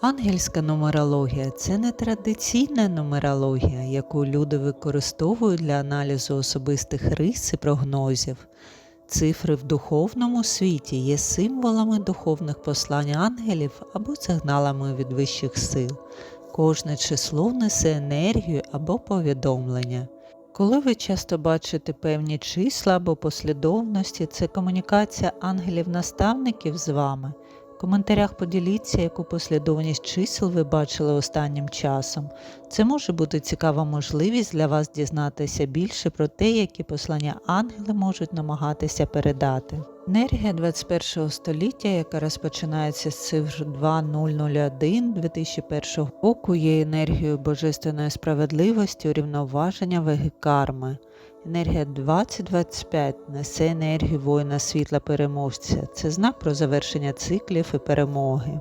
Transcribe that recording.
Ангельська нумерологія це не традиційна нумерологія, яку люди використовують для аналізу особистих рис і прогнозів. Цифри в духовному світі є символами духовних послань ангелів або сигналами від вищих сил. Кожне число несе енергію або повідомлення. Коли ви часто бачите певні числа або послідовності, це комунікація ангелів-наставників з вами. В коментарях поділіться, яку послідовність чисел ви бачили останнім часом. Це може бути цікава можливість для вас дізнатися більше про те, які послання ангели можуть намагатися передати. Енергія 21 століття, яка розпочинається з цифр 2001 2001 року, є енергією божественної справедливості, урівноваження ваги карми. Енергія 2025 несе енергію воїна світла переможця. Це знак про завершення циклів і перемоги.